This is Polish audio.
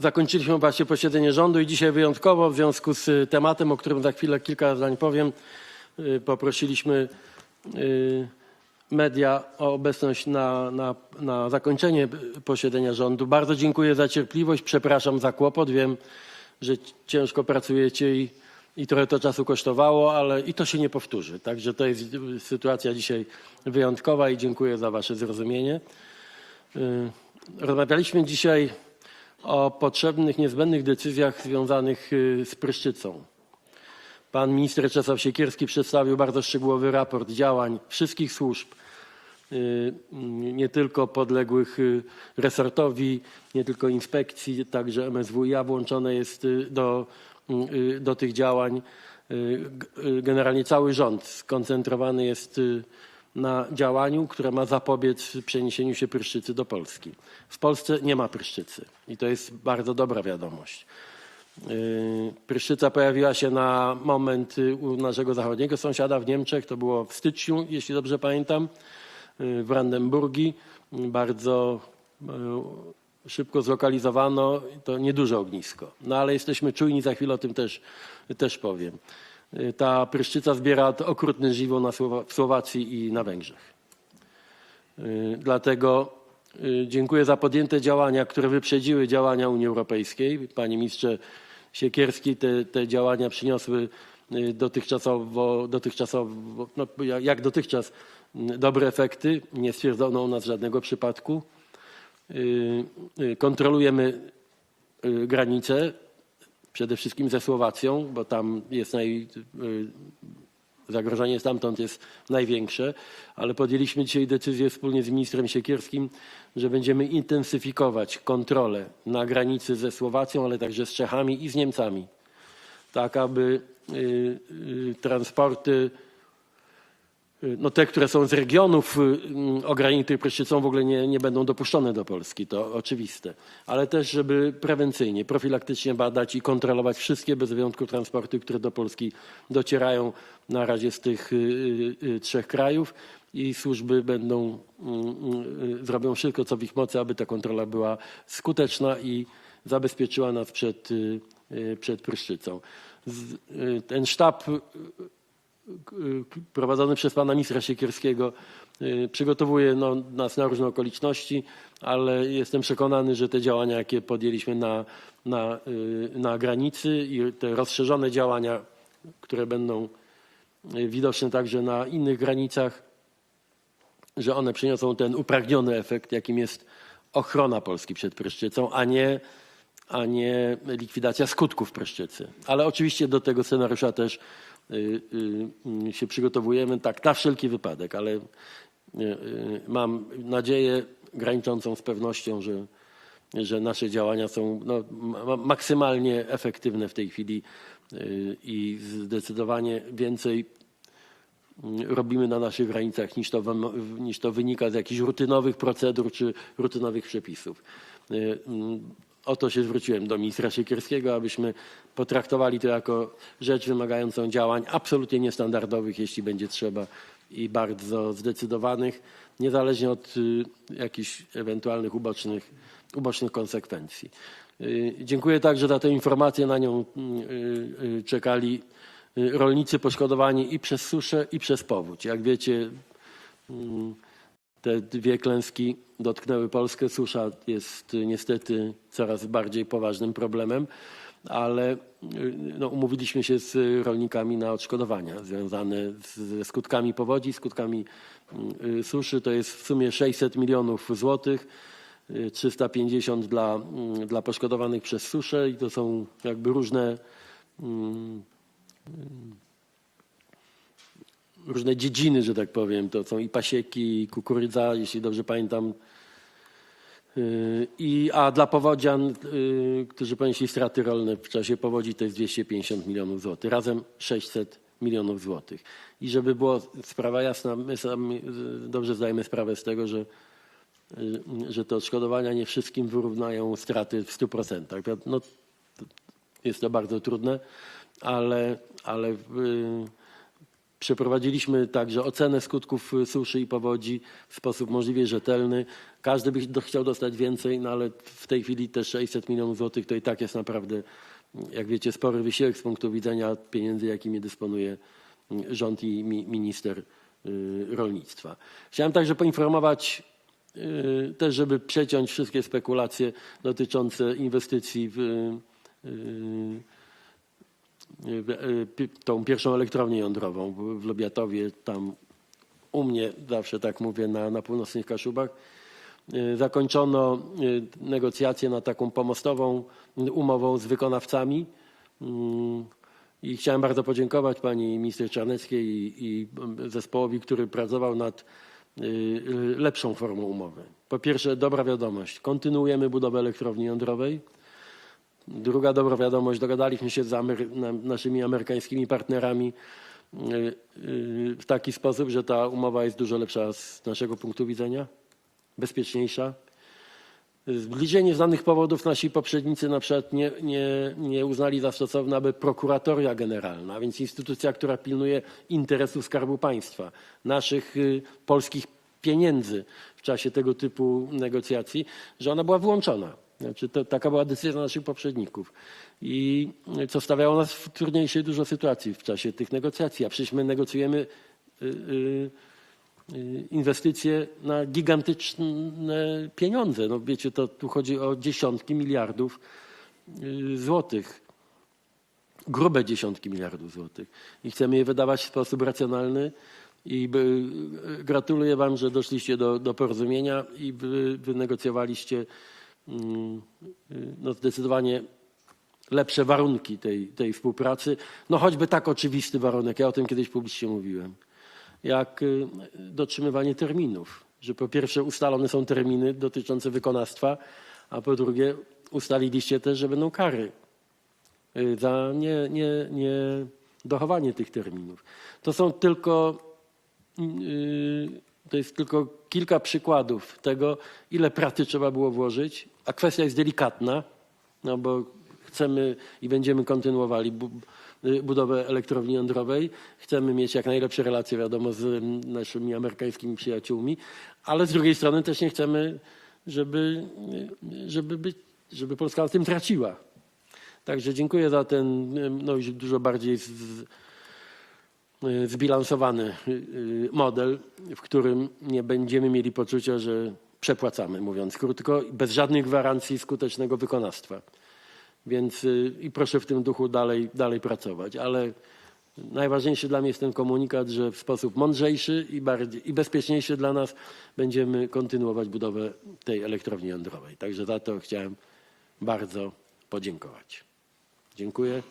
Zakończyliśmy właśnie posiedzenie rządu i dzisiaj wyjątkowo w związku z tematem, o którym za chwilę kilka zdań powiem, y, poprosiliśmy y, media o obecność na, na, na zakończenie posiedzenia rządu. Bardzo dziękuję za cierpliwość, przepraszam za kłopot. Wiem, że ciężko pracujecie i, i trochę to czasu kosztowało, ale i to się nie powtórzy. Także to jest y, sytuacja dzisiaj wyjątkowa i dziękuję za Wasze zrozumienie. Y, Rozmawialiśmy dzisiaj o potrzebnych, niezbędnych decyzjach związanych y, z pryszczycą. Pan minister Czesław Siekierski przedstawił bardzo szczegółowy raport działań wszystkich służb, y, nie tylko podległych y, resortowi, nie tylko inspekcji, także MSWiA włączone jest do, do tych działań. Generalnie cały rząd skoncentrowany jest na działaniu, które ma zapobiec przeniesieniu się pryszczycy do Polski. W Polsce nie ma pryszczycy i to jest bardzo dobra wiadomość. Yy, Pryszczyca pojawiła się na moment y, u naszego zachodniego sąsiada w Niemczech. To było w styczniu, jeśli dobrze pamiętam, yy, w Brandenburgii. Bardzo yy, szybko zlokalizowano. To nieduże ognisko. No ale jesteśmy czujni, za chwilę o tym też, też powiem. Yy, Ta pryszczyca zbiera okrutne żniwo na w Słowacji i na Węgrzech. Y, Dlatego y, dziękuję za podjęte działania, które wyprzedziły działania Unii Europejskiej. Panie ministrze Siekierski, te, te działania przyniosły y, dotychczasowo, dotychczasowo no, ja- jak dotychczas y, dobre efekty. Nie stwierdzono u nas żadnego przypadku. Y, y, Kontrolujemy y, granice, przede wszystkim ze Słowacją, bo tam jest naj, y, zagrożenie stamtąd jest największe, ale podjęliśmy dzisiaj decyzję wspólnie z ministrem Siekierskim, że będziemy intensyfikować kontrolę na granicy ze Słowacją, ale także z Czechami i z Niemcami, tak aby y, y, transporty no te, które są z regionów y, ograniczonych pryszczycą w ogóle nie, nie będą dopuszczone do Polski, to oczywiste. Ale też, żeby prewencyjnie, profilaktycznie badać i kontrolować wszystkie bez wyjątku transporty, które do Polski docierają na razie z tych y, y, y, trzech krajów i służby będą, y, y, y, zrobią wszystko, co w ich mocy, aby ta kontrola była skuteczna i zabezpieczyła nas przed, y, y, przed pryszczycą. Y, ten sztab y, prowadzony przez pana ministra Siekierskiego y, przygotowuje no, nas na różne okoliczności, ale jestem przekonany, że te działania, jakie podjęliśmy na, na, y, na granicy i te rozszerzone działania, które będą y, widoczne także na innych granicach, że one przyniosą ten upragniony efekt, jakim jest ochrona Polski przed pryszczycą, a nie, a nie likwidacja skutków pryszczycy. Ale oczywiście do tego scenariusza też się przygotowujemy, tak, na wszelki wypadek, ale y, y, mam nadzieję graniczącą z pewnością, że, że nasze działania są no, ma- maksymalnie efektywne w tej chwili y, i zdecydowanie więcej robimy na naszych granicach niż to, niż to wynika z jakichś rutynowych procedur czy rutynowych przepisów. O to się zwróciłem do ministra Siekierskiego, abyśmy potraktowali to jako rzecz wymagającą działań absolutnie niestandardowych, jeśli będzie trzeba, i bardzo zdecydowanych, niezależnie od y, jakichś ewentualnych ubocznych, ubocznych konsekwencji. Y, Dziękuję także za tę informację. Na nią y, czekali rolnicy poszkodowani i przez suszę, i przez powódź. Jak wiecie, mm, te dwie klęski dotknęły Polskę. Susza jest y, niestety coraz bardziej poważnym problemem, ale y, no, umówiliśmy się z rolnikami na odszkodowania związane ze skutkami powodzi, skutkami y, suszy. To jest w sumie 600 milionów złotych. y, 350 dla, mm, dla poszkodowanych przez suszę i to są jakby różne mm, różne dziedziny, że tak powiem. To są i pasieki, i kukurydza, jeśli dobrze pamiętam. Yy, I, a dla powodzian, yy, którzy ponieśli straty rolne w czasie powodzi, to jest 250 milionów złotych. Razem 600 milionów złotych. I żeby była sprawa jasna, my sami yy, dobrze zdajemy sprawę z tego, że, że te odszkodowania nie wszystkim wyrównają straty w 100%. Wi- No, jest to bardzo trudne, ale, ale Przeprowadziliśmy także ocenę skutków y, suszy i powodzi w sposób możliwie rzetelny. Każdy by chciał dostać więcej, no ale w tej chwili te 600 milionów złotych to i tak jest naprawdę, jak wiecie, spory wysiłek z punktu widzenia pieniędzy, jakimi dysponuje y, rząd i mi- minister y, rolnictwa. Chciałem także poinformować y, też, żeby przeciąć wszystkie spekulacje dotyczące inwestycji w, tą pierwszą elektrownię jądrową w- Lubiatowie, tam u mnie, zawsze tak mówię, na, na północnych Kaszubach. E, Zakończono negocjacje nad taką pomostową umową z wykonawcami. I chciałem bardzo podziękować pani minister Czarneckiej i, i zespołowi, który pracował nad y, y, lepszą formą umowy. Po pierwsze, dobra wiadomość. Kontynuujemy budowę elektrowni jądrowej. Druga dobra wiadomość, dogadaliśmy się z Amery- na- naszymi amerykańskimi partnerami y, y, w taki sposób, że ta umowa jest dużo lepsza z naszego punktu widzenia, bezpieczniejsza. Z danych powodów nasi poprzednicy na przykład nie, nie, nie uznali za stosowne, aby prokuratoria generalna, a więc instytucja, która pilnuje interesów Skarbu Państwa, naszych y, polskich pieniędzy w czasie tego typu negocjacji, że ona była wyłączona. Znaczy, to, taka była decyzja naszych poprzedników. I y, co stawiało nas w trudniejszej dużo sytuacji w czasie tych negocjacji. A przecież my negocjujemy y, y, inwestycje na gigantyczne pieniądze. No wiecie, to tu chodzi o dziesiątki miliardów złotych. Grube dziesiątki miliardów złotych. I chcemy je wydawać w sposób racjonalny. I gratuluję Wam, że doszliście do, do porozumienia i wy, wynegocjowaliście no, zdecydowanie lepsze warunki tej, tej współpracy. No choćby tak oczywisty warunek, ja o tym kiedyś publicznie mówiłem, jak y, dotrzymywanie terminów. Że po pierwsze ustalone są terminy dotyczące wykonawstwa, a po drugie ustaliliście też, że będą kary y, za nie, nie, nie dochowanie tych terminów. To są tylko, y, to jest tylko kilka przykładów tego, ile pracy trzeba było włożyć, a kwestia jest delikatna, no bo chcemy i będziemy kontynuowali y, budowę elektrowni jądrowej. Chcemy mieć jak najlepsze relacje, wiadomo, z mm, naszymi amerykańskimi przyjaciółmi, ale z drugiej strony też nie chcemy, żeby, y, żeby, być, żeby Polska na tym traciła. Także dziękuję za ten y, no, już dużo bardziej z, zbilansowany y, y, model, w którym nie będziemy mieli poczucia, że przepłacamy, mówiąc krótko, bez żadnych gwarancji skutecznego wykonawstwa. Więc y, i proszę w tym duchu dalej, dalej pracować. Ale najważniejszy dla mnie jest ten komunikat, że w sposób mądrzejszy i, bardziej, i bezpieczniejszy dla nas będziemy kontynuować budowę tej elektrowni jądrowej. Także za to chciałem bardzo podziękować. Dziękuję.